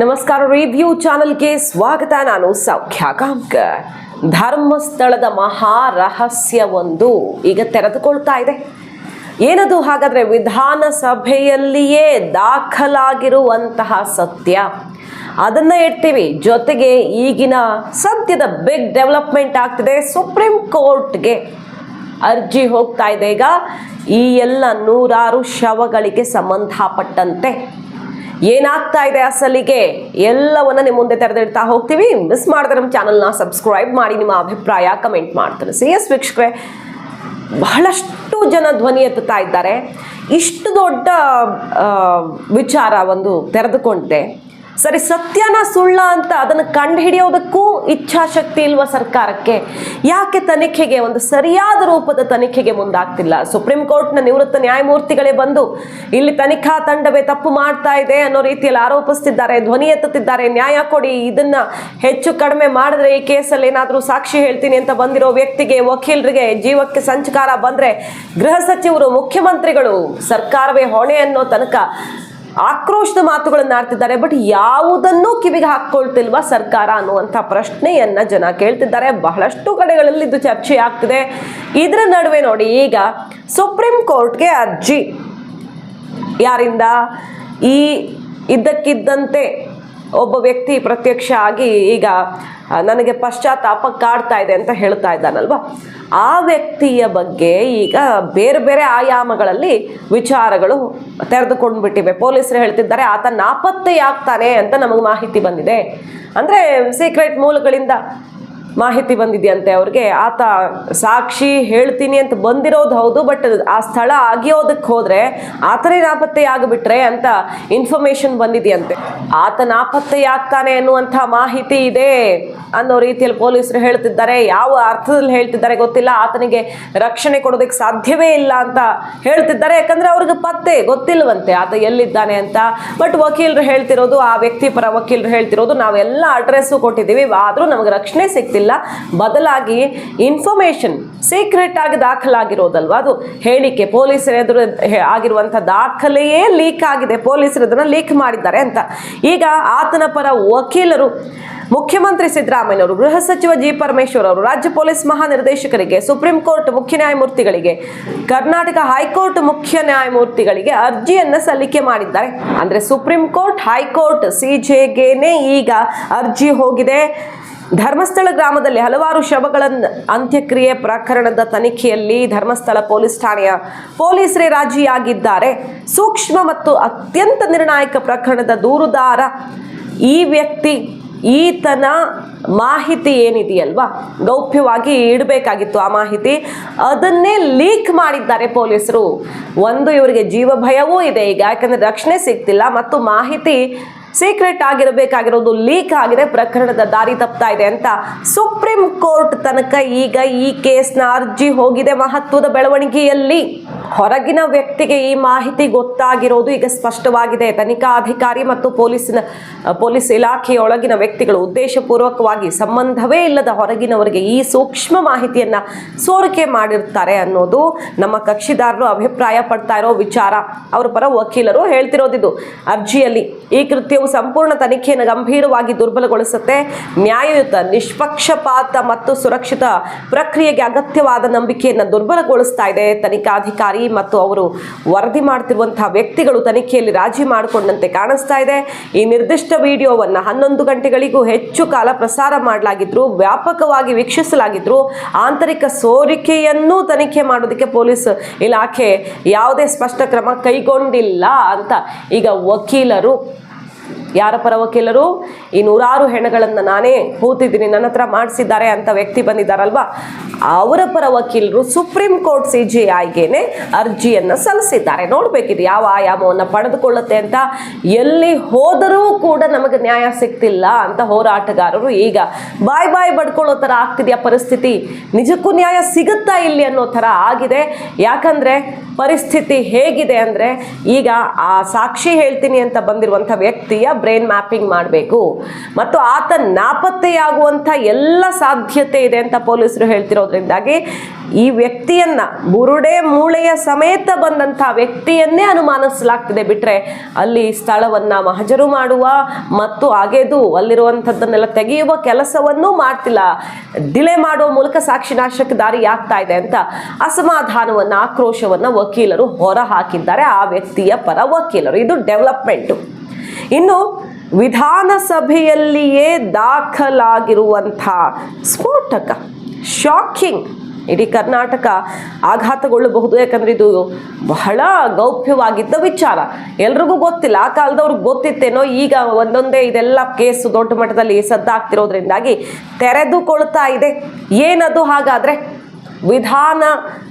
ನಮಸ್ಕಾರ ರಿವ್ಯೂ ಚಾನೆಲ್ಗೆ ಸ್ವಾಗತ. ನಾನು ಸೌಖ್ಯ ಧರ್ಮಸ್ಥಳದ ಮಹಾ ರಹಸ್ಯವೊಂದು ಈಗ ತೆರೆದುಕೊಳ್ತಾ ಇದೆ. ಏನದು ಹಾಗಾದ್ರೆ ವಿಧಾನಸಭೆಯಲ್ಲಿಯೇ ದಾಖಲಾಗಿರುವಂತಹ ಸತ್ಯ. ಅದನ್ನ ಇಡ್ತೀವಿ ಜೊತೆಗೆ ಈಗಿನ ಸದ್ಯದ ಬಿಗ್ ಡೆವಲಪ್ಮೆಂಟ್ ಆಗ್ತಿದೆ. ಸುಪ್ರೀಂ ಕೋರ್ಟ್ಗೆ ಅರ್ಜಿ ಹೋಗ್ತಾ ಇದೆ. ಈಗ ಈ ಎಲ್ಲ ನೂರಾರು ಶವಗಳಿಗೆ ಸಂಬಂಧಪಟ್ಟಂತೆ ಏನಾಗ್ತಾ ಇದೆ ಅಸಲಿಗೆ? ಎಲ್ಲವನ್ನ ನಿಮ್ಮ ಮುಂದೆ ತೆರೆದಿಡ್ತಾ ಹೋಗ್ತೀವಿ. ಮಿಸ್ ಮಾಡಿದ್ರೆ ನಮ್ಮ ಚಾನಲ್ನ ಸಬ್ಸ್ಕ್ರೈಬ್ ಮಾಡಿ, ನಿಮ್ಮ ಅಭಿಪ್ರಾಯ ಕಮೆಂಟ್ ಮಾಡ್ತಾರೆ ಸಿ ಎಸ್ ವೀಕ್ಷಕರೇ, ಬಹಳಷ್ಟು ಜನ ಧ್ವನಿ ಎತ್ತುತ್ತಾ ಇದ್ದಾರೆ. ಇಷ್ಟು ದೊಡ್ಡ ವಿಚಾರ ಒಂದು ತೆರೆದುಕೊಂಡಿದೆ ಸರಿ, ಸತ್ಯನ ಸುಳ್ಳ ಅಂತ ಅದನ್ನು ಕಂಡುಹಿಡಿಯೋದಕ್ಕೂ ಇಚ್ಛಾಶಕ್ತಿ ಇಲ್ವಾ ಸರ್ಕಾರಕ್ಕೆ? ಯಾಕೆ ತನಿಖೆಗೆ ಒಂದು ಸರಿಯಾದ ರೂಪದ ತನಿಖೆಗೆ ಮುಂದಾಗ್ತಿಲ್ಲ? ಸುಪ್ರೀಂ ಕೋರ್ಟ್ನ ನಿವೃತ್ತ ನ್ಯಾಯಮೂರ್ತಿಗಳೇ ಬಂದು, ಇಲ್ಲಿ ತನಿಖಾ ತಂಡವೇ ತಪ್ಪು ಮಾಡ್ತಾ ಇದೆ ಅನ್ನೋ ರೀತಿಯಲ್ಲಿ ಆರೋಪಿಸ್ತಿದ್ದಾರೆ, ಧ್ವನಿ ಎತ್ತುತ್ತಿದ್ದಾರೆ. ನ್ಯಾಯ ಕೊಡಿ, ಇದನ್ನ ಹೆಚ್ಚು ಕಡಿಮೆ ಮಾಡಿದ್ರೆ ಈ ಕೇಸಲ್ಲಿ ಏನಾದರೂ ಸಾಕ್ಷಿ ಹೇಳ್ತೀನಿ ಅಂತ ಬಂದಿರೋ ವ್ಯಕ್ತಿಗೆ, ವಕೀಲರಿಗೆ ಜೀವಕ್ಕೆ ಸಂಚಕಾರ ಬಂದ್ರೆ ಗೃಹ ಸಚಿವರು, ಮುಖ್ಯಮಂತ್ರಿಗಳು ಸರ್ಕಾರವೇ ಹೊಣೆ ಅನ್ನೋ ತನಕ ಆಕ್ರೋಶದ ಮಾತುಗಳನ್ನು ಆಡ್ತಿದ್ದಾರೆ ಬಟ್ ಯಾವುದನ್ನೂ ಕಿವಿಗೆ ಹಾಕ್ಕೊಳ್ತಿಲ್ವ ಸರ್ಕಾರ ಅನ್ನುವಂಥ ಪ್ರಶ್ನೆಯನ್ನ ಜನ ಕೇಳ್ತಿದ್ದಾರೆ. ಬಹಳಷ್ಟು ಕಡೆಗಳಲ್ಲಿ ಇದು ಚರ್ಚೆ ಆಗ್ತಿದೆ. ಇದರ ನಡುವೆ ನೋಡಿ, ಈಗ ಸುಪ್ರೀಂ ಕೋರ್ಟ್ಗೆ ಅರ್ಜಿ. ಯಾರಿಂದ? ಈ ಇದ್ದಕ್ಕಿದ್ದಂತೆ ಒಬ್ಬ ವ್ಯಕ್ತಿ ಪ್ರತ್ಯಕ್ಷ ಆಗಿ ಈಗ ನನಗೆ ಪಶ್ಚಾತ್ತಾಪ ಕಾಡ್ತಾ ಇದೆ ಅಂತ ಹೇಳ್ತಾ ಇದ್ದಾನಲ್ವಾ? ಆ ವ್ಯಕ್ತಿಯ ಬಗ್ಗೆ ಈಗ ಬೇರೆ ಬೇರೆ ಆಯಾಮಗಳಲ್ಲಿ ವಿಚಾರಗಳು ತೆರೆದುಕೊಂಡು ಬಿಟ್ಟಿವೆ ಪೊಲೀಸರು ಹೇಳ್ತಿದ್ದಾರೆ ಆತ ನಾಪತ್ತೆಯಾಗ್ತಾನೆ ಅಂತ ನಮಗೆ ಮಾಹಿತಿ ಬಂದಿದೆ. ಅಂದರೆ ಸೀಕ್ರೆಟ್ ಮೂಲಗಳಿಂದ ಮಾಹಿತಿ ಬಂದಿದೆಯಂತೆ ಅವ್ರಿಗೆ. ಆತ ಸಾಕ್ಷಿ ಹೇಳ್ತೀನಿ ಅಂತ ಬಂದಿರೋದು ಹೌದು, ಬಟ್ ಆ ಸ್ಥಳ ಆಗಿಯೋದಕ್ಕೆ ಹೋದ್ರೆ ಆತನೇ ನಾಪತ್ತೆ ಆಗಿಬಿಟ್ರೆ ಅಂತ ಇನ್ಫಾರ್ಮೇಶನ್ ಬಂದಿದೆಯಂತೆ. ಆತ ನಾಪತ್ತೆ ಆಗ್ತಾನೆ ಅನ್ನುವಂಥ ಮಾಹಿತಿ ಇದೆ ಅನ್ನೋ ರೀತಿಯಲ್ಲಿ ಪೊಲೀಸರು ಹೇಳ್ತಿದ್ದಾರೆ. ಯಾವ ಅರ್ಥದಲ್ಲಿ ಹೇಳ್ತಿದ್ದಾರೆ ಗೊತ್ತಿಲ್ಲ. ಆತನಿಗೆ ರಕ್ಷಣೆ ಕೊಡೋದಕ್ಕೆ ಸಾಧ್ಯವೇ ಇಲ್ಲ ಅಂತ ಹೇಳ್ತಿದ್ದಾರೆ. ಯಾಕಂದ್ರೆ ಅವ್ರಿಗೆ ಪತ್ತೆ ಗೊತ್ತಿಲ್ಲವಂತೆ. ಆತ ಎಲ್ಲಿದ್ದಾನೆ ಅಂತ. ಬಟ್ ವಕೀಲರು ಹೇಳ್ತಿರೋದು, ಆ ವ್ಯಕ್ತಿ ಪರ ವಕೀಲರು ಹೇಳ್ತಿರೋದು, ನಾವೆಲ್ಲ ಅಡ್ರೆಸ್ಸು ಕೊಟ್ಟಿದ್ದೀವಿ. ಆದರೂ ನಮಗೆ ರಕ್ಷಣೆ ಸಿಗ್ತಿಲ್ಲ. ಬದಲಾಗಿ ಇನ್ಫಾರ್ಮೇಷನ್ ಸೀಕ್ರೆಟ್ ಆಗಿ ದಾಖಲಾಗಿರೋದಲ್ವಾ? ಅದು ಹೇಳಿಕೆ ಪೊಲೀಸರ ಎದುರು ಆಗಿರುವಂಥ ದಾಖಲೆಯೇ ಲೀಕ್ ಆಗಿದೆ. ಪೊಲೀಸರು ಅದನ್ನು ಲೀಕ್ ಮಾಡಿದ್ದಾರೆ ಅಂತ. ಈಗ ಆತನ ಪರ ವಕೀಲರು, ಮುಖ್ಯಮಂತ್ರಿ ಸಿದ್ದರಾಮಯ್ಯನವರು, ಗೃಹ ಸಚಿವ ಜಿ ಪರಮೇಶ್ವರ್ ಅವರು, ರಾಜ್ಯ ಪೊಲೀಸ್ ಮಹಾನಿರ್ದೇಶಕರಿಗೆ, ಸುಪ್ರೀಂ ಕೋರ್ಟ್ ಮುಖ್ಯ ನ್ಯಾಯಮೂರ್ತಿಗಳಿಗೆ, ಕರ್ನಾಟಕ ಹೈಕೋರ್ಟ್ ಮುಖ್ಯ ನ್ಯಾಯಮೂರ್ತಿಗಳಿಗೆ ಅರ್ಜಿಯನ್ನ ಸಲ್ಲಿಕೆ ಮಾಡಿದ್ದಾರೆ. ಅಂದ್ರೆ ಸುಪ್ರೀಂ ಕೋರ್ಟ್, ಹೈಕೋರ್ಟ್ ಸಿಜೆಗೆನೆ ಈಗ ಅರ್ಜಿ ಹೋಗಿದೆ. ಧರ್ಮಸ್ಥಳ ಗ್ರಾಮದಲ್ಲಿ ಹಲವಾರು ಶವಗಳನ್ನು ಅಂತ್ಯಕ್ರಿಯೆ ಪ್ರಕರಣದ ತನಿಖೆಯಲ್ಲಿ ಧರ್ಮಸ್ಥಳ ಪೊಲೀಸ್ ಠಾಣೆಯ ಪೊಲೀಸರೇ ರಾಜಿಯಾಗಿದ್ದಾರೆ. ಸೂಕ್ಷ್ಮ ಮತ್ತು ಅತ್ಯಂತ ನಿರ್ಣಾಯಕ ಪ್ರಕರಣದ ದೂರುದಾರ ಈ ವ್ಯಕ್ತಿ, ಈತನ ಮಾಹಿತಿ ಏನಿದೆಯಲ್ವಾ? ಗೌಪ್ಯವಾಗಿ ಇಡಬೇಕಾಗಿತ್ತು ಆ ಮಾಹಿತಿ. ಅದನ್ನೇ ಲೀಕ್ ಮಾಡಿದ್ದಾರೆ ಪೊಲೀಸರು. ಒಂದು, ಇವರಿಗೆ ಜೀವ ಭಯವೂ ಇದೆ. ಈಗ ಯಾಕಂದರೆ ರಕ್ಷಣೆ ಸಿಗ್ತಿಲ್ಲ. ಮತ್ತು ಮಾಹಿತಿ ಸೀಕ್ರೆಟ್ ಆಗಿರಬೇಕಾಗಿರೋದು ಲೀಕ್ ಆಗಿದೆ, ಪ್ರಕರಣದ ದಾರಿ ತಪ್ತಾ ಇದೆ ಅಂತ ಸುಪ್ರೀಂ ಕೋರ್ಟ್ ತನಕ ಈಗ ಈ ಕೇಸ್ನ ಅರ್ಜಿ ಹೋಗಿದೆ ಮಹತ್ವದ ಬೆಳವಣಿಗೆಯಲ್ಲಿ. ಹೊರಗಿನ ವ್ಯಕ್ತಿಗೆ ಈ ಮಾಹಿತಿ ಗೊತ್ತಾಗಿರೋದು ಈಗ ಸ್ಪಷ್ಟವಾಗಿದೆ. ತನಿಖಾಧಿಕಾರಿ ಮತ್ತು ಪೊಲೀಸಿನ, ಪೊಲೀಸ್ ಇಲಾಖೆಯೊಳಗಿನ ವ್ಯಕ್ತಿಗಳು ಉದ್ದೇಶಪೂರ್ವಕವಾಗಿ ಸಂಬಂಧವೇ ಇಲ್ಲದ ಹೊರಗಿನವರಿಗೆ ಈ ಸೂಕ್ಷ್ಮ ಮಾಹಿತಿಯನ್ನ ಸೋರಿಕೆ ಮಾಡಿರ್ತಾರೆ ಅನ್ನೋದು ನಮ್ಮ ಕಕ್ಷಿದಾರರು ಅಭಿಪ್ರಾಯ ಪಡ್ತಾ ಇರೋ ವಿಚಾರ. ಅವರ ಪರ ವಕೀಲರು ಹೇಳ್ತಿರೋದಿದು. ಅರ್ಜಿಯಲ್ಲಿ ಈ ಕೃತ್ಯವು ಸಂಪೂರ್ಣ ತನಿಖೆಯನ್ನು ಗಂಭೀರವಾಗಿ ದುರ್ಬಲಗೊಳಿಸುತ್ತೆ. ನ್ಯಾಯಯುತ, ನಿಷ್ಪಕ್ಷಪಾತ ಮತ್ತು ಸುರಕ್ಷಿತ ಪ್ರಕ್ರಿಯೆಗೆ ಅಗತ್ಯವಾದ ನಂಬಿಕೆಯನ್ನು ದುರ್ಬಲಗೊಳಿಸ್ತಾ ಇದೆ. ತನಿಖಾಧಿಕಾರಿ ಮತ್ತು ಅವರು ವರದಿ ಮಾಡ್ತಿರುವಂತಹ ವ್ಯಕ್ತಿಗಳು ತನಿಖೆಯಲ್ಲಿ ರಾಜಿ ಮಾಡಿಕೊಂಡಂತೆ ಕಾಣಿಸ್ತಾ ಇದೆ. ಈ ನಿರ್ದಿಷ್ಟ ವಿಡಿಯೋವನ್ನು ಹನ್ನೊಂದು ಗಂಟೆಗಳಿಗೂ ಹೆಚ್ಚು ಕಾಲ ಪ್ರಸಾರ ಮಾಡಲಾಗಿದ್ರು, ವ್ಯಾಪಕವಾಗಿ ವೀಕ್ಷಿಸಲಾಗಿದ್ರು, ಆಂತರಿಕ ಸೋರಿಕೆಯನ್ನು ತನಿಖೆ ಮಾಡೋದಕ್ಕೆ ಪೊಲೀಸ್ ಇಲಾಖೆ ಯಾವುದೇ ಸ್ಪಷ್ಟ ಕ್ರಮ ಕೈಗೊಂಡಿಲ್ಲ ಅಂತ ಈಗ ವಕೀಲರು ಯಾರ ಪರ ವಕೀಲರು ಈ ನೂರಾರು ಹೆಣಗಳನ್ನು ನಾನೇ ಹೂತಿದ್ದೀನಿ ನನ್ನ ಹತ್ರ ಮಾಡಿಸಿದ್ದಾರೆ ಅಂತ ವ್ಯಕ್ತಿ ಬಂದಿದ್ದಾರಲ್ವಾ? ಅವರ ಪರ ವಕೀಲರು ಸುಪ್ರೀಂ ಕೋರ್ಟ್ ಸಿ ಜಿ ಐಗೆನೆ ಅರ್ಜಿಯನ್ನು ಸಲ್ಲಿಸಿದ್ದಾರೆ. ನೋಡ್ಬೇಕಿದು ಯಾವ ಆಯಾಮವನ್ನು ಪಡೆದುಕೊಳ್ಳುತ್ತೆ ಅಂತ. ಎಲ್ಲಿ ಹೋದರೂ ಕೂಡ ನಮಗೆ ನ್ಯಾಯ ಸಿಗ್ತಿಲ್ಲ ಅಂತ ಹೋರಾಟಗಾರರು ಈಗ ಬಾಯ್ ಬಾಯ್ ಬಡ್ಕೊಳ್ಳೋ ಥರ ಆಗ್ತಿದೆಯಾ ಪರಿಸ್ಥಿತಿ? ನಿಜಕ್ಕೂ ನ್ಯಾಯ ಸಿಗುತ್ತಾ ಇಲ್ಲಿ ಅನ್ನೋ ಥರ ಆಗಿದೆ. ಯಾಕಂದ್ರೆ ಪರಿಸ್ಥಿತಿ ಹೇಗಿದೆ ಅಂದರೆ ಈಗ ಆ ಸಾಕ್ಷಿ ಹೇಳ್ತೀನಿ ಅಂತ ಬಂದಿರುವಂಥ ವ್ಯಕ್ತಿಯ ಬ್ರೈನ್ ಮ್ಯಾಪಿಂಗ್ ಮಾಡಬೇಕು. ಮತ್ತು ಆತ ನಾಪತ್ತೆಯಾಗುವಂಥ ಎಲ್ಲ ಸಾಧ್ಯತೆ ಇದೆ ಅಂತ ಪೊಲೀಸರು ಹೇಳ್ತಿರೋದ್ರಿಂದಾಗಿ ಈ ವ್ಯಕ್ತಿಯನ್ನ ಬುರುಡೆ ಮೂಳೆಯ ಸಮೇತ ಬಂದಂಥ ವ್ಯಕ್ತಿಯನ್ನೇ ಅನುಮಾನಿಸಲಾಗ್ತಿದೆ. ಬಿಟ್ರೆ ಅಲ್ಲಿ ಸ್ಥಳವನ್ನ ಮಹಜರು ಮಾಡುವ ಮತ್ತು ಅಗೆದು ಅಲ್ಲಿರುವಂಥದ್ದನ್ನೆಲ್ಲ ತೆಗೆಯುವ ಕೆಲಸವನ್ನೂ ಮಾಡ್ತಿಲ್ಲ. ಡಿಲೇ ಮಾಡುವ ಮೂಲಕ ಸಾಕ್ಷಿ ನಾಶಕ್ಕೆ ದಾರಿ ಆಗ್ತಾ ಇದೆ ಅಂತ ಅಸಮಾಧಾನವನ್ನ, ಆಕ್ರೋಶವನ್ನ ವಕೀಲರು ಹೊರ ಹಾಕಿದ್ದಾರೆ ಆ ವ್ಯಕ್ತಿಯ ಪರ ವಕೀಲರು. ಇದು ಡೆವಲಪ್ಮೆಂಟು. ಇನ್ನು ವಿಧಾನಸಭೆಯಲ್ಲಿಯೇ ದಾಖಲಾಗಿರುವಂಥ ಸ್ಫೋಟಕ ಶಾಕಿಂಗ್ ಇಡೀ ಕರ್ನಾಟಕ ಆಘಾತಗೊಳ್ಳಬಹುದು. ಯಾಕಂದ್ರೆ ಇದು ಬಹಳ ಗೌಪ್ಯವಾಗಿದ್ದ ವಿಚಾರ. ಎಲ್ರಿಗೂ ಗೊತ್ತಿಲ್ಲ, ಆ ಕಾಲದವ್ರಿಗೆ ಗೊತ್ತಿತ್ತೇನೋ, ಈಗ ಒಂದೊಂದೇ ಇದೆಲ್ಲ ಕೇಸು ದೊಡ್ಡ ಮಟ್ಟದಲ್ಲಿ ಸದ್ದಾಗ್ತಿರೋದ್ರಿಂದಾಗಿ ತೆರೆದುಕೊಳ್ತಾ ಇದೆ. ಏನದು ಹಾಗಾದ್ರೆ? ವಿಧಾನ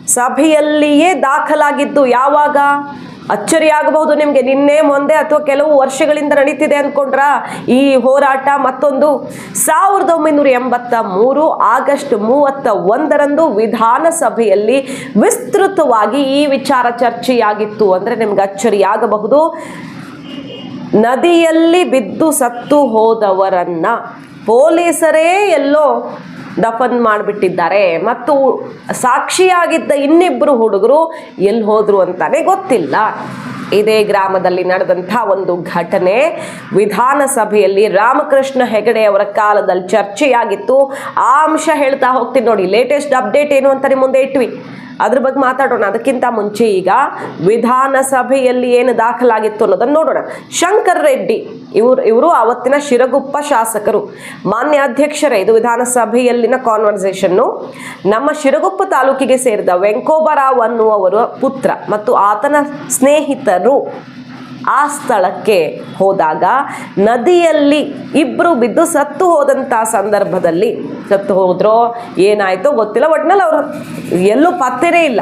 ಸಭೆಯಲ್ಲಿಯೇ ದಾಖಲಾಗಿದ್ದು ಯಾವಾಗ? ಅಚ್ಚರಿ ಆಗಬಹುದು ನಿಮಗೆ. ನಿನ್ನೆ ಮೊಂದೆ ಅಥವಾ ಕೆಲವು ವರ್ಷಗಳಿಂದ ನಡೀತಿದೆ ಅಂದ್ಕೊಂಡ್ರ ಈ ಹೋರಾಟ ಮತ್ತೊಂದು ಸಾವಿರದ ಒಂಬೈನೂರ ಎಂಬತ್ತ ಮೂರು ಆಗಸ್ಟ್ ಮೂವತ್ತ ಒಂದರಂದು ವಿಧಾನಸಭೆಯಲ್ಲಿ ವಿಸ್ತೃತವಾಗಿ ಈ ವಿಚಾರ ಚರ್ಚೆಯಾಗಿತ್ತು ಅಂದರೆ ನಿಮ್ಗೆ ಅಚ್ಚರಿಯಾಗಬಹುದು. ನದಿಯಲ್ಲಿ ಬಿದ್ದು ಸತ್ತು ಹೋದವರನ್ನ ಪೊಲೀಸರೇ ಎಲ್ಲೋ ದಫನ್ ಮಾಡಿಬಿಟ್ಟಿದ್ದಾರೆ. ಮತ್ತು ಸಾಕ್ಷಿಯಾಗಿದ್ದ ಇನ್ನಿಬ್ಬರು ಹುಡುಗರು ಎಲ್ಲಿ ಹೋದರು ಅಂತಾನೆ ಗೊತ್ತಿಲ್ಲ. ಇದೇ ಗ್ರಾಮದಲ್ಲಿ ನಡೆದಂಥ ಒಂದು ಘಟನೆ. ವಿಧಾನಸಭೆಯಲ್ಲಿ ರಾಮಕೃಷ್ಣ ಹೆಗಡೆ ಅವರ ಕಾಲದಲ್ಲಿ ಚರ್ಚೆಯಾಗಿತ್ತು. ಆ ಅಂಶ ಹೇಳ್ತಾ ಹೋಗ್ತೀನಿ ನೋಡಿ. ಲೇಟೆಸ್ಟ್ ಅಪ್ಡೇಟ್ ಏನು ಅಂತ ಮುಂದೆ ಇಟ್ವಿ. ಅದ್ರ ಬಗ್ಗೆ ಮಾತಾಡೋಣ. ಅದಕ್ಕಿಂತ ಮುಂಚೆ ಈಗ ವಿಧಾನಸಭೆಯಲ್ಲಿ ಏನು ದಾಖಲಾಗಿತ್ತು ಅನ್ನೋದನ್ನು ನೋಡೋಣ. ಶಂಕರ್ ರೆಡ್ಡಿ ಇವರು ಇವರು ಅವತ್ತಿನ ಶಿರಗುಪ್ಪ ಶಾಸಕರು. ಮಾನ್ಯ ಅಧ್ಯಕ್ಷರೇ, ಇದು ವಿಧಾನಸಭೆಯಲ್ಲಿನ ಕಾನ್ವರ್ಸೇಷನ್ನು ನಮ್ಮ ಶಿರಗುಪ್ಪ ತಾಲೂಕಿಗೆ ಸೇರಿದ ವೆಂಕೋಬರಾವ್ ಅನ್ನುವವರ ಪುತ್ರ ಮತ್ತು ಆತನ ಸ್ನೇಹಿತರು. ಆ ಸ್ಥಳಕ್ಕೆ ಹೋದಾಗ ನದಿಯಲ್ಲಿ ಇಬ್ಬರು ಬಿದ್ದು ಸತ್ತು ಹೋದಂಥ ಸಂದರ್ಭದಲ್ಲಿ ಸತ್ತು ಹೋದ್ರೋ ಏನಾಯಿತೋ ಗೊತ್ತಿಲ್ಲ. ಒಟ್ಟಿನಲ್ಲಿ ಅವರು ಎಲ್ಲೂ ಪತ್ತೆನೇ ಇಲ್ಲ.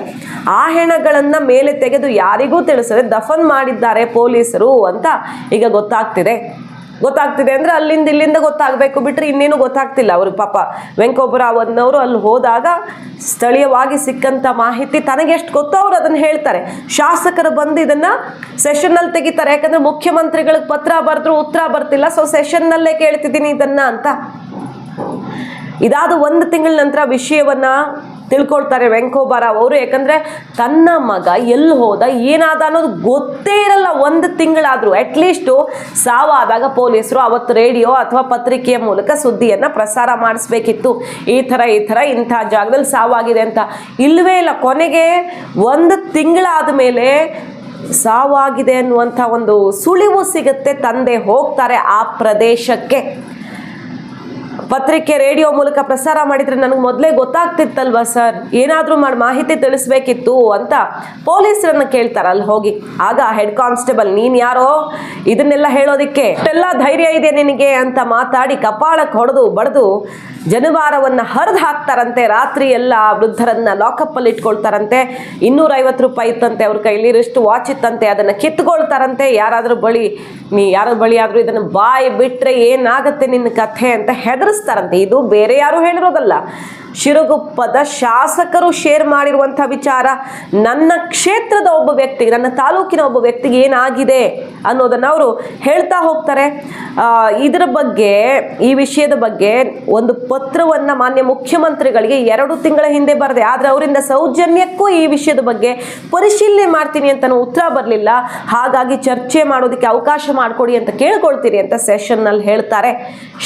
ಆ ಹೆಣಗಳನ್ನು ಮೇಲೆ ತೆಗೆದು ಯಾರಿಗೂ ತಿಳಿಸದೆ ದಫನ್ ಮಾಡಿದ್ದಾರೆ ಪೊಲೀಸರು ಅಂತ ಈಗ ಗೊತ್ತಾಗ್ತಿದೆ. ಗೊತ್ತಾಗ್ತಿದೆ ಅಂದ್ರೆ ಅಲ್ಲಿಂದ ಇಲ್ಲಿಂದ ಗೊತ್ತಾಗಬೇಕು ಬಿಟ್ರೆ ಇನ್ನೇನು ಗೊತ್ತಾಗ್ತಿಲ್ಲ. ಅವ್ರಿಗೆ ಪಾಪ ವೆಂಕೋಬರಾವ್ ಅನ್ನೋರು ಅಲ್ಲಿ ಹೋದಾಗ ಸ್ಥಳೀಯವಾಗಿ ಸಿಕ್ಕಂತ ಮಾಹಿತಿ ತನಗೆ ಎಷ್ಟು ಗೊತ್ತೋ ಅವರು ಅದನ್ನು ಹೇಳ್ತಾರೆ. ಶಾಸಕರು ಬಂದು ಇದನ್ನ ಸೆಷನ್ನಲ್ಲಿ ತೆಗಿತಾರೆ. ಯಾಕಂದ್ರೆ ಮುಖ್ಯಮಂತ್ರಿಗಳಿಗೆ ಪತ್ರ ಬರೆದ್ರು ಉತ್ತರ ಬರ್ತಿಲ್ಲ. ಸೊ ಸೆಷನ್ನಲ್ಲೇ ಕೇಳ್ತಿದ್ದೀನಿ ಇದನ್ನ ಅಂತ. ಇದಾದ ಒಂದು ತಿಂಗಳ ನಂತರ ವಿಷಯವನ್ನ ತಿಳ್ಕೊಳ್ತಾರೆ ವೆಂಕೋಬಾರಾವ್ ಅವರು. ಯಾಕಂದ್ರೆ ತನ್ನ ಮಗ ಎಲ್ಲಿ ಹೋದ, ಏನಾದ ಅನ್ನೋದು ಗೊತ್ತೇ ಇರಲ್ಲ. ಒಂದು ತಿಂಗಳಾದರೂ ಅಟ್ಲೀಸ್ಟು ಸಾವಾದಾಗ ಪೊಲೀಸರು ಅವತ್ತು ರೇಡಿಯೋ ಅಥವಾ ಪತ್ರಿಕೆಯ ಮೂಲಕ ಸುದ್ದಿಯನ್ನು ಪ್ರಸಾರ ಮಾಡಿಸ್ಬೇಕಿತ್ತು. ಈ ಥರ ಈ ಥರ, ಇಂಥ ಜಾಗದಲ್ಲಿ ಸಾವಾಗಿದೆ ಅಂತ. ಇಲ್ಲವೇ ಇಲ್ಲ, ಕೊನೆಗೆ ಒಂದು ತಿಂಗಳಾದ ಮೇಲೆ ಸಾವಾಗಿದೆ ಅನ್ನುವಂಥ ಒಂದು ಸುಳಿವು ಸಿಗುತ್ತೆ. ತಂದೆ ಹೋಗ್ತಾರೆ ಆ ಪ್ರದೇಶಕ್ಕೆ. ಪತ್ರಿಕೆ, ರೇಡಿಯೋ ಮೂಲಕ ಪ್ರಸಾರ ಮಾಡಿದ್ರೆ ನನಗೆ ಮೊದಲೇ ಗೊತ್ತಾಗ್ತಿತ್ತಲ್ವಾ ಸರ್? ಏನಾದರೂ ಮಾಡಿ ಮಾಹಿತಿ ತಿಳಿಸ್ಬೇಕಿತ್ತು ಅಂತ ಪೊಲೀಸರನ್ನು ಕೇಳ್ತಾರೆ ಅಲ್ಲಿ ಹೋಗಿ. ಆಗ ಹೆಡ್ ಕಾನ್ಸ್ಟೇಬಲ್, ನೀನು ಯಾರೋ? ಇದನ್ನೆಲ್ಲ ಹೇಳೋದಿಕ್ಕೆ ಎಲ್ಲ ಧೈರ್ಯ ಇದೆ ನಿನಗೆ? ಅಂತ ಮಾತಾಡಿ ಕಪಾಳಕ್ಕೆ ಹೊಡೆದು ಬಡ್ದು ಜನವಾರವನ್ನು ಹರಿದು ಹಾಕ್ತಾರಂತೆ. ರಾತ್ರಿ ಎಲ್ಲ ವೃದ್ಧರನ್ನ ಲಾಕಪ್ಪಲ್ಲಿ ಇಟ್ಕೊಳ್ತಾರಂತೆ. ಇನ್ನೂರೈವತ್ತು ರೂಪಾಯಿ ಇತ್ತಂತೆ ಅವ್ರ ಕೈಲಿ ರಿಸ್ಟ್ ವಾಚ್ ಇತ್ತಂತೆ. ಅದನ್ನು ಕಿತ್ಕೊಳ್ತಾರಂತೆ. ಯಾರಾದರೂ ಬಳಿ ನೀ ಯಾರ ಬಳಿ ಆದರೂ ಇದನ್ನು ಬಾಯಿ ಬಿಟ್ಟರೆ ಏನಾಗುತ್ತೆ ನಿನ್ನ ಕಥೆ ಅಂತ ಹೆದರಿಸ್ತಾರಂತೆ ಇದು ಬೇರೆ ಯಾರು ಹೇಳಿರೋದಲ್ಲ. ಶಿರಗುಪ್ಪದ ಶಾಸಕರು ಶೇರ್ ಮಾಡಿರುವಂಥ ವಿಚಾರ, ನನ್ನ ಕ್ಷೇತ್ರದ ಒಬ್ಬ ವ್ಯಕ್ತಿಗೆ ನನ್ನ ತಾಲೂಕಿನ ಒಬ್ಬ ವ್ಯಕ್ತಿಗೆ ಏನಾಗಿದೆ ಅನ್ನೋದನ್ನು ಅವರು ಹೇಳ್ತಾ ಹೋಗ್ತಾರೆ. ಇದರ ಬಗ್ಗೆ, ಈ ವಿಷಯದ ಬಗ್ಗೆ ಒಂದು ಪತ್ರವನ್ನು ಮಾನ್ಯ ಮುಖ್ಯಮಂತ್ರಿಗಳಿಗೆ ಎರಡು ತಿಂಗಳ ಹಿಂದೆ ಬರದೆ. ಆದರೆ ಅವರಿಂದ ಸೌಜನ್ಯಕ್ಕೂ ಈ ವಿಷಯದ ಬಗ್ಗೆ ಪರಿಶೀಲನೆ ಮಾಡ್ತೀನಿ ಅಂತ ಉತ್ತರ ಬರಲಿಲ್ಲ. ಹಾಗಾಗಿ ಚರ್ಚೆ ಮಾಡೋದಕ್ಕೆ ಅವಕಾಶ ಮಾಡಿಕೊಡಿ ಅಂತ ಕೇಳ್ಕೊಳ್ತೀರಿ ಅಂತ ಸೆಷನ್ನಲ್ಲಿ ಹೇಳ್ತಾರೆ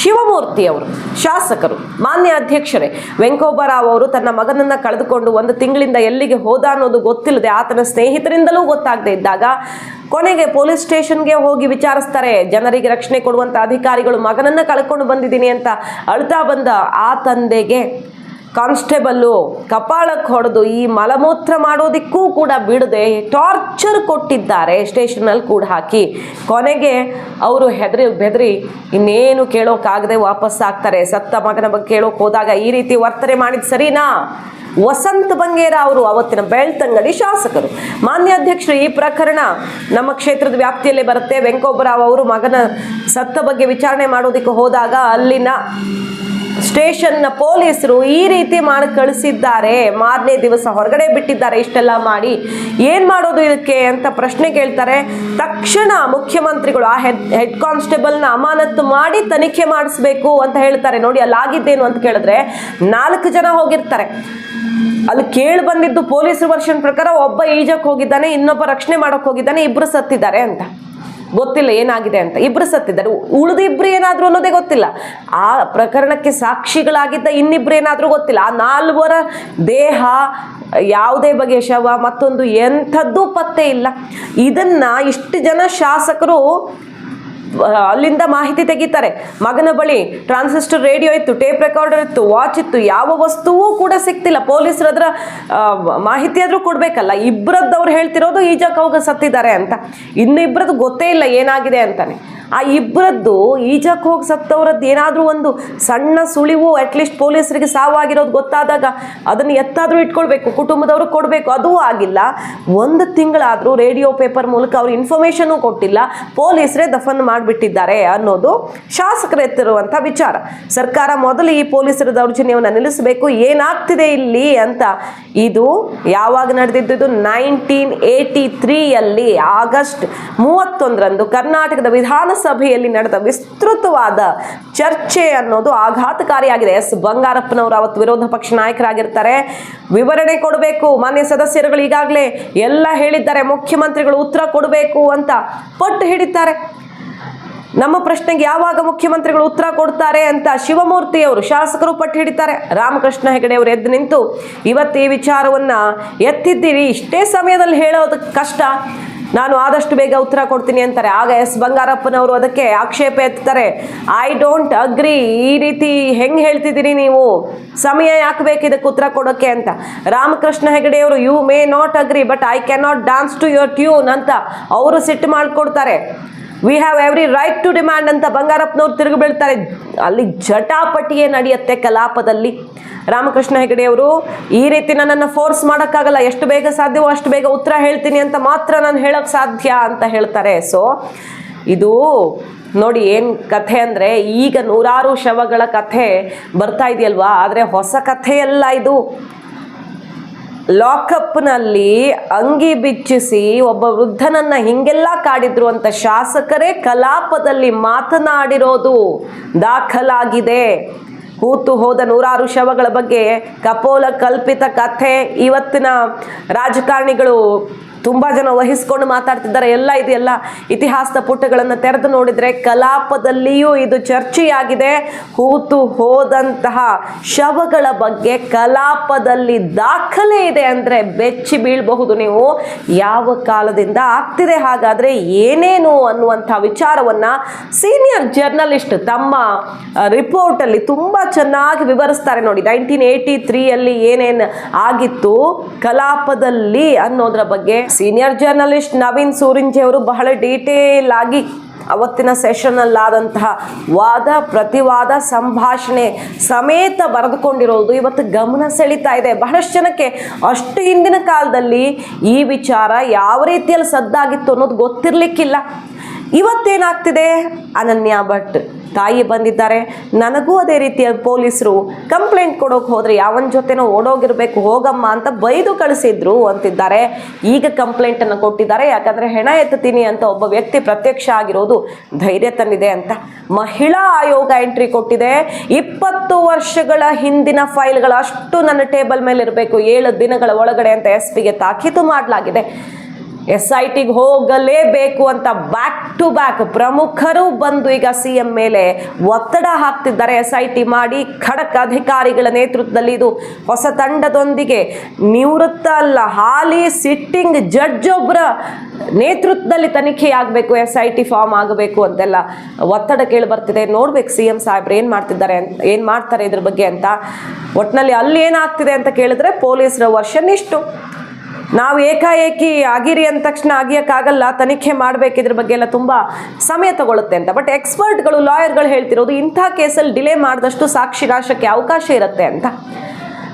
ಶಿವಮೂರ್ತಿ ಅವರು, ಶಾಸಕರು, ಮಾನ್ಯ ಅಧ್ಯಕ್ಷರೇ. ವೆಂಕೋಬರಾವ್ ಅವರು ತನ್ನ ಮಗನನ್ನ ಕಳೆದುಕೊಂಡು ಒಂದು ತಿಂಗಳಿಂದ ಎಲ್ಲಿಗೆ ಹೋದ ಅನ್ನೋದು ಗೊತ್ತಿಲ್ಲದೆ ಆತನ ಸ್ನೇಹಿತರಿಂದಲೂ ಗೊತ್ತಾಗದೆ ಇದ್ದಾಗ ಕೊನೆಗೆ ಪೊಲೀಸ್ ಸ್ಟೇಷನ್ಗೆ ಹೋಗಿ ವಿಚಾರಿಸ್ತಾರೆ. ಜನರಿಗೆ ರಕ್ಷಣೆ ಕೊಡುವಂತ ಅಧಿಕಾರಿಗಳು ಮಗನನ್ನ ಕಳ್ಕೊಂಡು ಬಂದಿದ್ದೀನಿ ಅಂತ ಅಳ್ತಾ ಬಂದ ಆ ತಂದೆಗೆ ಕಾನ್ಸ್ಟೇಬಲ್ಲು ಕಪಾಳಕ್ಕೆ ಹೊಡೆದು ಈ ಮಲಮೂತ್ರ ಮಾಡೋದಕ್ಕೂ ಕೂಡ ಬಿಡದೆ ಟಾರ್ಚರ್ ಕೊಟ್ಟಿದ್ದಾರೆ ಸ್ಟೇಷನಲ್ಲಿ ಕೂಡ ಹಾಕಿ. ಕೊನೆಗೆ ಅವರು ಹೆದರಿ, ಬೆದರಿ ಇನ್ನೇನು ಕೇಳೋಕ್ಕಾಗದೆ ವಾಪಸ್ ಆಗ್ತಾರೆ. ಸತ್ತ ಮಗನ ಬಗ್ಗೆ ಕೇಳೋಕೆ ಹೋದಾಗ ಈ ರೀತಿ ವರ್ತನೆ ಮಾಡಿದ ಸರಿನಾ? ವಸಂತ ಬಂಗೇರ ಅವರು ಅವತ್ತಿನ ಬೆಳ್ತಂಗಡಿ ಶಾಸಕರು. ಮಾನ್ಯ ಅಧ್ಯಕ್ಷರು, ಈ ಪ್ರಕರಣ ನಮ್ಮ ಕ್ಷೇತ್ರದ ವ್ಯಾಪ್ತಿಯಲ್ಲೇ ಬರುತ್ತೆ. ವೆಂಕೋಬರಾವ್ ಅವರು ಮಗನ ಸತ್ತ ಬಗ್ಗೆ ವಿಚಾರಣೆ ಮಾಡೋದಕ್ಕೆ ಹೋದಾಗ ಅಲ್ಲಿನ ಸ್ಟೇಷನ್ನ ಪೊಲೀಸರು ಈ ರೀತಿ ಮಾಡಿ ಕಳಿಸಿದ್ದಾರೆ. ಮಾರನೇ ದಿವಸ ಹೊರಗಡೆ ಬಿಟ್ಟಿದ್ದಾರೆ ಇಷ್ಟೆಲ್ಲ ಮಾಡಿ. ಏನ್ ಮಾಡೋದು ಇದಕ್ಕೆ ಅಂತ ಪ್ರಶ್ನೆ ಕೇಳ್ತಾರೆ. ತಕ್ಷಣ ಮುಖ್ಯಮಂತ್ರಿಗಳು ಆ ಹೆಡ್ ಹೆಡ್ ಕಾನ್ಸ್ಟೇಬಲ್ನ ಅಮಾನತ್ತು ಮಾಡಿ ತನಿಖೆ ಮಾಡಿಸ್ಬೇಕು ಅಂತ ಹೇಳ್ತಾರೆ. ನೋಡಿ ಅಲ್ಲಿ ಆಗಿದ್ದೇನು ಅಂತ ಕೇಳಿದ್ರೆ ನಾಲ್ಕು ಜನ ಹೋಗಿರ್ತಾರೆ. ಅಲ್ಲಿ ಕೇಳಿ ಬಂದಿದ್ದು ಪೊಲೀಸ್ ವರ್ಷನ್ ಪ್ರಕಾರ ಒಬ್ಬ ಈಜಕ್ಕೆ ಹೋಗಿದ್ದಾನೆ, ಇನ್ನೊಬ್ಬ ರಕ್ಷಣೆ ಮಾಡೋಕೆ ಹೋಗಿದ್ದಾನೆ ಇಬ್ಬರು ಸತ್ತಿದ್ದಾರೆ ಅಂತ. ಗೊತ್ತಿಲ್ಲ ಏನಾಗಿದೆ ಅಂತ. ಇಬ್ರು ಸತ್ತಿದ್ದಾರೆ. ಉಳಿದ ಇಬ್ರು ಏನಾದ್ರು ಅನ್ನೋದೇ ಗೊತ್ತಿಲ್ಲ. ಆ ಪ್ರಕರಣಕ್ಕೆ ಸಾಕ್ಷಿಗಳಾಗಿದ್ದ ಇನ್ನಿಬ್ರು ಏನಾದ್ರೂ ಗೊತ್ತಿಲ್ಲ. ಆ ನಾಲ್ವರ ದೇಹ ಯಾವುದೇ ಬಗೆಯ ಶವ ಮತ್ತೊಂದು ಎಂಥದ್ದು ಪತ್ತೆ ಇಲ್ಲ. ಇದನ್ನ ಇಷ್ಟು ಜನ ಶಾಸಕರು ಅಲ್ಲಿಂದ ಮಾಹಿತಿ ತೆಗಿತಾರೆ. ಮಗನ ಬಳಿ ಟ್ರಾನ್ಸಿಸ್ಟರ್ ರೇಡಿಯೋ ಇತ್ತು, ಟೇಪ್ ರೆಕಾರ್ಡರ್ ಇತ್ತು, ವಾಚ್ ಇತ್ತು, ಯಾವ ವಸ್ತುವೂ ಕೂಡ ಸಿಕ್ತಿಲ್ಲ ಪೊಲೀಸರು ಅದರ ಮಾಹಿತಿ ಆದರೂ ಕೊಡಬೇಕಲ್ಲ ಇಬ್ಬರದ್ದು ಅವ್ರು ಹೇಳ್ತಿರೋದು ಈಜಾಕ್ ಅವಾಗ ಸತ್ತಿದ್ದಾರೆ ಅಂತ. ಇನ್ನು ಇಬ್ಬರದ್ದು ಗೊತ್ತೇ ಇಲ್ಲ ಏನಾಗಿದೆ ಅಂತಾನೆ. ಆ ಇಬ್ಬರದ್ದು ಈಜಕ್ಕೆ ಹೋಗಿ ಸತ್ತವರದ್ದು ಏನಾದರೂ ಒಂದು ಸಣ್ಣ ಸುಳಿವು ಅಟ್ಲೀಸ್ಟ್ ಪೊಲೀಸರಿಗೆ ಸಾವಾಗಿರೋದು ಗೊತ್ತಾದಾಗ ಅದನ್ನು ಎತ್ತಾದರೂ ಇಟ್ಕೊಳ್ಬೇಕು, ಕುಟುಂಬದವರು ಕೊಡಬೇಕು, ಅದೂ ಆಗಿಲ್ಲ. ಒಂದು ತಿಂಗಳಾದರೂ ರೇಡಿಯೋ ಪೇಪರ್ ಮೂಲಕ ಅವ್ರು ಇನ್ಫಾರ್ಮೇಷನೂ ಕೊಟ್ಟಿಲ್ಲ, ಪೊಲೀಸರೇ ದಫನ್ ಮಾಡಿಬಿಟ್ಟಿದ್ದಾರೆ ಅನ್ನೋದು ಶಾಸಕರು ಎತ್ತಿರುವಂಥ ವಿಚಾರ. ಸರ್ಕಾರ ಮೊದಲು ಈ ಪೊಲೀಸರ ದೌರ್ಜನ್ಯವನ್ನು ನಿಲ್ಲಿಸಬೇಕು, ಏನಾಗ್ತಿದೆ ಇಲ್ಲಿ ಅಂತ ಇದು ಯಾವಾಗ ನಡೆದಿದ್ದು ನೈನ್ಟೀನ್ ಏಯ್ಟಿ ತ್ರೀಯಲ್ಲಿ ಆಗಸ್ಟ್ ಮೂವತ್ತೊಂದರಂದು ಕರ್ನಾಟಕದ ವಿಧಾನಸಭೆಯಲ್ಲಿ ನಡೆದ ವಿಸ್ತೃತವಾದ ಚರ್ಚೆ ಅನ್ನೋದು ಆಘಾತಕಾರಿಯಾಗಿದೆ. ಎಸ್. ಬಂಗಾರಪ್ಪನವರು ಅವತ್ತು ವಿರೋಧ ಪಕ್ಷ ನಾಯಕರಾಗಿರ್ತಾರೆ. ವಿವರಣೆ ಕೊಡಬೇಕು. ಮಾನ್ಯ ಸದಸ್ಯರುಗಳು ಈಗಾಗಲೇ ಎಲ್ಲ ಹೇಳಿದ್ದಾರೆ. ಮುಖ್ಯಮಂತ್ರಿಗಳು ಉತ್ತರ ಕೊಡಬೇಕು ಅಂತ ಪಟ್ಟು ಹಿಡಿತಾರೆ. ನಮ್ಮ ಪ್ರಶ್ನೆಗೆ ಯಾವಾಗ ಮುಖ್ಯಮಂತ್ರಿಗಳು ಉತ್ತರ ಕೊಡ್ತಾರೆ ಅಂತ ಶಿವಮೂರ್ತಿ ಅವರು ಶಾಸಕರು ಪಟ್ಟು ಹಿಡಿತಾರೆ. ರಾಮಕೃಷ್ಣ ಹೆಗಡೆ ಅವರು ಎದ್ದು ನಿಂತು ಇವತ್ತು ಈ ವಿಚಾರವನ್ನ ಎತ್ತಿದ್ದೀರಿ. ಇಷ್ಟೇ ಸಮಯದಲ್ಲಿ ಹೇಳೋದು ಕಷ್ಟ. ನಾನು ಆದಷ್ಟು ಬೇಗ ಉತ್ತರ ಕೊಡ್ತೀನಿ ಅಂತಾರೆ. ಆಗ ಎಸ್. ಬಂಗಾರಪ್ಪನವರು ಅದಕ್ಕೆ ಆಕ್ಷೇಪ ಎತ್ತಾರೆ ಐ ಡೋಂಟ್ ಅಗ್ರಿ ಈ ರೀತಿ ಹೆಂಗೆ ಹೇಳ್ತಿದ್ದೀರಿ ನೀವು? ಸಮಯ ಯಾಕೆ ಬೇಕು ಇದಕ್ಕೆ ಉತ್ತರ ಕೊಡೋಕ್ಕೆ ಅಂತ. Ramakrishna ಹೆಗಡೆಯವರು you may not agree but I can not dance to your tune ಅಂತ ಅವರು ಸಿಟ್ಟು ಮಾಡಿಕೊಡ್ತಾರೆ. We have every right to demand ಅಂತ ಬಂಗಾರಪ್ಪನವ್ರು ತಿರುಗಿ ಬೀಳ್ತಾರೆ. ಅಲ್ಲಿ ಜಟಾಪಟಿಯೇ ನಡೆಯುತ್ತೆ ಕಲಾಪದಲ್ಲಿ. ರಾಮಕೃಷ್ಣ ಹೆಗಡೆಯವರು ಈ ರೀತಿ ನನ್ನನ್ನು ಫೋರ್ಸ್ ಮಾಡೋಕ್ಕಾಗಲ್ಲ, ಎಷ್ಟು ಬೇಗ ಸಾಧ್ಯವೋ ಅಷ್ಟು ಬೇಗ ಉತ್ತರ ಹೇಳ್ತೀನಿ ಅಂತ ಮಾತ್ರ ನಾನು ಹೇಳೋಕ್ಕೆ ಸಾಧ್ಯ ಅಂತ ಹೇಳ್ತಾರೆ. ಸೊ ಇದು ನೋಡಿ ಏನು ಕಥೆ ಅಂದರೆ, ಈಗ ನೂರಾರು ಶವಗಳ ಕಥೆ ಬರ್ತಾ ಇದೆಯಲ್ವಾ? ಆದರೆ ಹೊಸ ಕಥೆಯಲ್ಲ ಇದು. ಲಾಕಪ್ನಲ್ಲಿ ಅಂಗಿ ಬಿಚ್ಚಿಸಿ ಒಬ್ಬ ವೃದ್ಧನನ್ನ ಹಿಂಗೆಲ್ಲ ಕಾಡಿದ್ರು ಅಂತ ಶಾಸಕರೇ ಕಲಾಪದಲ್ಲಿ ಮಾತನಾಡಿರೋದು ದಾಖಲಾಗಿದೆ. ಹೂತು ಹೋದ ನೂರಾರು ಶವಗಳ ಬಗ್ಗೆ ಕಪೋಲ ಕಲ್ಪಿತ ಕಥೆ. ಇವತ್ತಿನ ರಾಜಕಾರಣಿಗಳು ತುಂಬ ಜನ ವಹಿಸ್ಕೊಂಡು ಮಾತಾಡ್ತಿದ್ದಾರೆ. ಎಲ್ಲ ಇದೆಲ್ಲ ಇತಿಹಾಸದ ಪುಟಗಳನ್ನು ತೆರೆದು ನೋಡಿದರೆ ಕಲಾಪದಲ್ಲಿಯೂ ಇದು ಚರ್ಚೆಯಾಗಿದೆ. ಹೂತು ಹೋದಂತಹ ಶವಗಳ ಬಗ್ಗೆ ಕಲಾಪದಲ್ಲಿ ದಾಖಲೆ ಇದೆ ಅಂದರೆ ಬೆಚ್ಚಿ ಬೀಳಬಹುದು ನೀವು. ಯಾವ ಕಾಲದಿಂದ ಆಗ್ತಿದೆ ಹಾಗಾದರೆ ಏನೇನು ಅನ್ನುವಂಥ ವಿಚಾರವನ್ನು ಸೀನಿಯರ್ ಜರ್ನಲಿಸ್ಟ್ ತಮ್ಮ ರಿಪೋರ್ಟಲ್ಲಿ ತುಂಬ ಚೆನ್ನಾಗಿ ವಿವರಿಸ್ತಾರೆ ನೋಡಿ. ನೈನ್ಟೀನ್ ಏಯ್ಟಿ ತ್ರೀಯಲ್ಲಿ ಏನೇನು ಆಗಿತ್ತು, ಕಲಾಪದಲ್ಲಿ ಅನ್ನೋದ್ರ ಬಗ್ಗೆ ಸೀನಿಯರ್ ಜರ್ನಲಿಸ್ಟ್ ನವೀನ್ ಸೂರಿಂಜಿಯವರು ಬಹಳ ಡೀಟೇಲ್ ಆಗಿ ಅವತ್ತಿನ ಸೆಷನ್ನಲ್ಲಾದಂತಹ ವಾದ, ಪ್ರತಿವಾದ, ಸಂಭಾಷಣೆ ಸಮೇತ ಬರೆದುಕೊಂಡಿರೋದು ಇವತ್ತು ಗಮನ ಸೆಳೀತಾ ಇದೆ. ಬಹಳಷ್ಟು ಜನಕ್ಕೆ ಅಷ್ಟು ಹಿಂದಿನ ಕಾಲದಲ್ಲಿ ಈ ವಿಚಾರ ಯಾವ ರೀತಿಯಲ್ಲಿ ಸದ್ದಾಗಿತ್ತು ಅನ್ನೋದು ಗೊತ್ತಿರಲಿಕ್ಕಿಲ್ಲ. ಇವತ್ತೇನಾಗ್ತಿದೆ? ಅನನ್ಯ ಭಟ್. ತಾಯಿ ಬಂದಿದ್ದಾರೆ. ನನಗೂ ಅದೇ ರೀತಿಯ ಪೊಲೀಸರು ಕಂಪ್ಲೇಂಟ್ ಕೊಡೋಕೆ ಹೋದರೆ ಯಾವನ ಜೊತೆನೋ ಓಡೋಗಿರ್ಬೇಕು, ಹೋಗಮ್ಮ ಅಂತ ಬೈದು ಕಳಿಸಿದ್ರು ಅಂತಿದ್ದಾರೆ. ಈಗ ಕಂಪ್ಲೇಂಟನ್ನು ಕೊಟ್ಟಿದ್ದಾರೆ. ಯಾಕಂದರೆ ಹೆಣ ಎತ್ತುತ್ತೀನಿ ಅಂತ ಒಬ್ಬ ವ್ಯಕ್ತಿ ಪ್ರತ್ಯಕ್ಷ ಆಗಿರೋದು ಧೈರ್ಯ ತಂದಿದೆ ಅಂತ ಮಹಿಳಾ ಆಯೋಗ ಎಂಟ್ರಿ ಕೊಟ್ಟಿದೆ. ಇಪ್ಪತ್ತು ವರ್ಷಗಳ ಹಿಂದಿನ ಫೈಲ್ಗಳು ಅಷ್ಟು ನನ್ನ ಟೇಬಲ್ ಮೇಲೆ ಇರಬೇಕು ಏಳು ದಿನಗಳ ಒಳಗಡೆ ಅಂತ ಎಸ್ ಪಿಗೆ ತಾಕೀತು ಮಾಡಲಾಗಿದೆ. ಎಸ್ ಐ ಟಿಗೆ ಹೋಗಲೇಬೇಕು ಅಂತ ಬ್ಯಾಕ್ ಟು ಬ್ಯಾಕ್ ಪ್ರಮುಖರು ಬಂದು ಈಗ ಸಿ ಎಂ ಮೇಲೆ ಒತ್ತಡ ಹಾಕ್ತಿದ್ದಾರೆ. ಎಸ್ ಐ ಟಿ ಮಾಡಿ ಖಡಕ್ ಅಧಿಕಾರಿಗಳ ನೇತೃತ್ವದಲ್ಲಿ ಇದು ಹೊಸ ತಂಡದೊಂದಿಗೆ ನಿವೃತ್ತ ಅಲ್ಲ, ಹಾಲಿ ಸಿಟ್ಟಿಂಗ್ ಜಡ್ಜ್ ಒಬ್ಬರ ನೇತೃತ್ವದಲ್ಲಿ ತನಿಖೆ ಆಗಬೇಕು ಎಸ್ ಐ ಟಿ ಫಾರ್ಮ್ ಆಗಬೇಕು ಅಂತೆಲ್ಲ ಒತ್ತಡ ಕೇಳಿ ಬರ್ತಿದೆ. ನೋಡ್ಬೇಕು ಸಿ ಎಂ ಸಾಹೇಬ್ರು ಏನು ಮಾಡ್ತಿದ್ದಾರೆ ಅಂತ, ಏನು ಮಾಡ್ತಾರೆ ಇದ್ರ ಬಗ್ಗೆ ಅಂತ. ಒಟ್ಟಿನಲ್ಲಿ ಅಲ್ಲಿ ಏನಾಗ್ತಿದೆ ಅಂತ ಕೇಳಿದ್ರೆ ಪೊಲೀಸರ ವರ್ಷನ್ ಇಷ್ಟು ನಾವು ಏಕಾಏಕಿ ಆಗಿರಿ ಅಂದ ತಕ್ಷಣ ಆಗಿಯಕ್ಕಾಗಲ್ಲ, ತನಿಖೆ ಮಾಡಬೇಕು ಇದ್ರ ಬಗ್ಗೆ ಎಲ್ಲ ತುಂಬ ಸಮಯ ತಗೊಳುತ್ತೆ ಅಂತ. ಬಟ್ ಎಕ್ಸ್ಪರ್ಟ್ಗಳು ಲಾಯರ್ಗಳು ಹೇಳ್ತಿರೋದು ಇಂಥ ಕೇಸಲ್ಲಿ ಡಿಲೇ ಮಾಡಿದಷ್ಟು ಸಾಕ್ಷಿ ನಾಶಕ್ಕೆ ಅವಕಾಶ ಇರುತ್ತೆ ಅಂತ.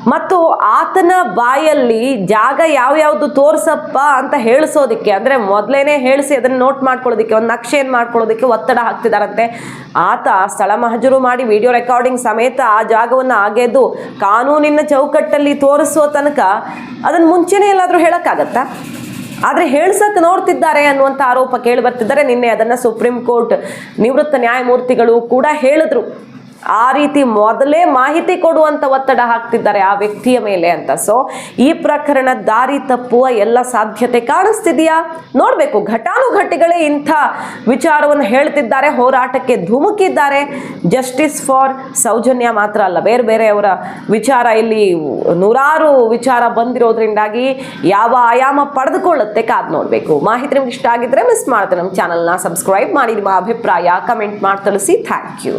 ಮತ್ತು ಆತನ ಬಾಯಲ್ಲಿ ಜಾಗ ಯಾವ್ಯಾವ್ದು ತೋರ್ಸಪ್ಪ ಅಂತ ಹೇಳಿಸೋದಕ್ಕೆ, ಅಂದ್ರೆ ಮೊದಲೇನೆ ಹೇಳಿಸಿ ಅದನ್ನ ನೋಟ್ ಮಾಡ್ಕೊಳ್ಳೋದಕ್ಕೆ, ಒಂದು ನಕ್ಷೆಯನ್ನು ಮಾಡ್ಕೊಳ್ಳೋದಕ್ಕೆ ಒತ್ತಡ ಹಾಕ್ತಿದಾರಂತೆ. ಆತ ಸ್ಥಳ ಮಹಜರು ಮಾಡಿ ವಿಡಿಯೋ ರೆಕಾರ್ಡಿಂಗ್ ಸಮೇತ ಆ ಜಾಗವನ್ನು ಆಗೆದು ಕಾನೂನಿನ ಚೌಕಟ್ಟಲ್ಲಿ ತೋರಿಸುವ ತನಕ ಅದನ್ನ ಮುಂಚೆನೇ ಎಲ್ಲಾದರೂ ಹೇಳಕ್ಕಾಗತ್ತಾ? ಆದರೆ ಹೇಳ್ಸಕ್ ನೋಡ್ತಿದ್ದಾರೆ ಅನ್ನುವಂಥ ಆರೋಪ ಕೇಳಿ ಬರ್ತಿದ್ದಾರೆ. ನಿನ್ನೆ ಅದನ್ನ ಸುಪ್ರೀಂ ಕೋರ್ಟ್ ನಿವೃತ್ತ ನ್ಯಾಯಮೂರ್ತಿಗಳು ಕೂಡ ಹೇಳಿದ್ರು. ಆ ರೀತಿ ಮೊದಲೇ ಮಾಹಿತಿ ಕೊಡುವಂತ ಒತ್ತಡ ಹಾಕ್ತಿದ್ದಾರೆ ಆ ವ್ಯಕ್ತಿಯ ಮೇಲೆ ಅಂತ. ಸೊ ಈ ಪ್ರಕರಣ ದಾರಿ ತಪ್ಪುವ ಎಲ್ಲ ಸಾಧ್ಯತೆ ಕಾಣಿಸ್ತಿದೆಯಾ? ನೋಡ್ಬೇಕು. ಘಟಾನುಘಟಿಗಳೇ ಇಂಥ ವಿಚಾರವನ್ನು ಹೇಳ್ತಿದ್ದಾರೆ, ಹೋರಾಟಕ್ಕೆ ಧುಮುಕಿದ್ದಾರೆ. ಜಸ್ಟಿಸ್ ಫಾರ್ ಸೌಜನ್ಯ ಮಾತ್ರ ಅಲ್ಲ, ಬೇರೆ ಬೇರೆಯವರ ವಿಚಾರ ಇಲ್ಲಿ ನೂರಾರು ವಿಚಾರ ಬಂದಿರೋದ್ರಿಂದಾಗಿ ಯಾವ ಆಯಾಮ ಪಡೆದುಕೊಳ್ಳುತ್ತೆ ಕಾದ್ ನೋಡಬೇಕು. ಮಾಹಿತಿ ನಿಮ್ಗೆ ಇಷ್ಟ ಆಗಿದ್ರೆ ಮಿಸ್ ಮಾಡ್ತೇನೆ ನಮ್ಮ ಚಾನಲ್ನ ಸಬ್ಸ್ಕ್ರೈಬ್ ಮಾಡಿ, ನಿಮ್ಮ ಅಭಿಪ್ರಾಯ ಕಮೆಂಟ್ ಮಾಡಿ ತಿಳಿಸಿ. Thank you